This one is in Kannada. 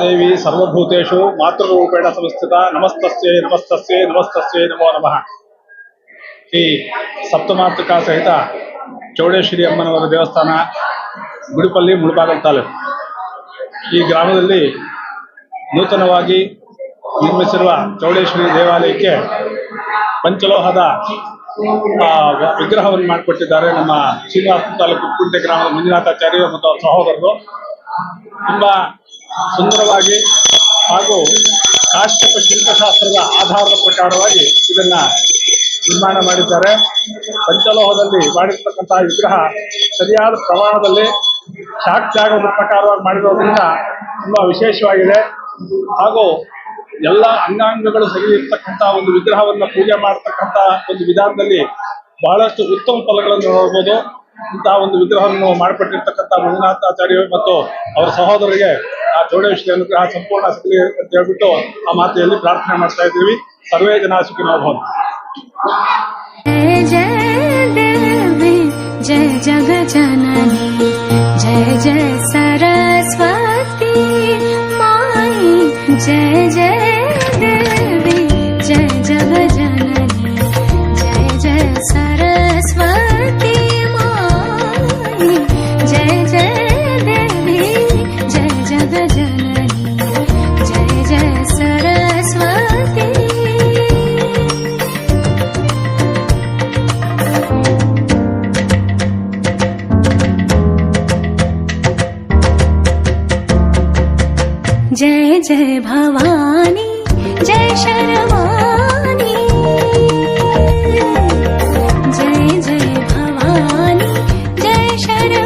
ದೇವಿ ಸರ್ವಭೂತೇಶು ಮಾತೃರೂಪೇಣ ಸಂಸ್ಥಿತ, ನಮಸ್ತಸ್ಯೇ ನಮಸ್ತಸ್ಯೇ ನಮಸ್ತಸ್ಯೇ ನಮೋ ನಮಃ. ಈ ಸಪ್ತಮಾತೃಕಾ ಸಹಿತ ಚೌಡೇಶ್ವರಿ ಅಮ್ಮನವರ ದೇವಸ್ಥಾನ ಗುಡಿಪಲ್ಲಿ, ಮುಳಬಾಗಲ್ ತಾಲೂಕು. ಈ ಗ್ರಾಮದಲ್ಲಿ ನೂತನವಾಗಿ ನಿರ್ಮಿಸಿರುವ ಚೌಡೇಶ್ವರಿ ದೇವಾಲಯಕ್ಕೆ ಪಂಚಲೋಹದ ವಿಗ್ರಹವನ್ನು ಮಾಡಿಕೊಟ್ಟಿದ್ದಾರೆ ನಮ್ಮ ಶ್ರೀನಿವಾಸ ತಾಲೂಕು ಕುಂಟೆ ಗ್ರಾಮದ ಮಂಜುನಾಥಾಚಾರ್ಯ ಮತ್ತು ಅವರ ಸಹೋದರರು. ತುಂಬಾ ಸುಂದರವಾಗಿ ಹಾಗೂ ಕಾಶ್ಯಪ ಶಿಲ್ಪಶಾಸ್ತ್ರದ ಆಧಾರದ ಪ್ರಕಾರವಾಗಿ ಇದನ್ನ ನಿರ್ಮಾಣ ಮಾಡಿದ್ದಾರೆ. ಪಂಚಲೋಹದಲ್ಲಿ ಮಾಡಿರ್ತಕ್ಕಂತಹ ವಿಗ್ರಹ ಸರಿಯಾದ ಪ್ರಮಾಣದಲ್ಲಿ ಜಾಗದ ಪ್ರಕಾರವಾಗಿ ಮಾಡಿರೋದ್ರಿಂದ ತುಂಬಾ ವಿಶೇಷವಾಗಿದೆ. ಹಾಗೂ ಎಲ್ಲ ಅಂಗಾಂಗಗಳು ಸರಿ ಇರ್ತಕ್ಕಂತಹ ಒಂದು ವಿಗ್ರಹವನ್ನ ಪೂಜೆ ಮಾಡತಕ್ಕಂತ ಒಂದು ವಿಧಾನದಲ್ಲಿ ಬಹಳಷ್ಟು ಉತ್ತಮ ಫಲಗಳನ್ನು ನೋಡಬಹುದು ಇಂತಹ ಒಂದು ವಿಗ್ರಹವನ್ನು ಮಾಡಿಕೊಟ್ಟಿರ್ತಕ್ಕಂಥ ಮಂಜುನಾಥಾಚಾರ್ಯರು ಮತ್ತು ಅವರ ಸಹೋದರರಿಗೆ ಚೌಡೇಶ್ವರಿ ಅನುಗ್ರಹ ಸಂಪೂರ್ಣ ಸಿಗಲಿ ಅಂತ ಹೇಳ್ಬಿಟ್ಟು ಆ ಮಾತೆಯಲ್ಲಿ ಪ್ರಾರ್ಥನೆ ಮಾಡ್ತಾ ಇದ್ದೀವಿ ಸರ್ವೇ ಜನ ಸುಖಿನೋ ಭವಂತು. जय जय देवी जय जग जननी जय जय सरस्वती माई जय जय जय भवानी जय शरवा जय जय भवानी जय शरी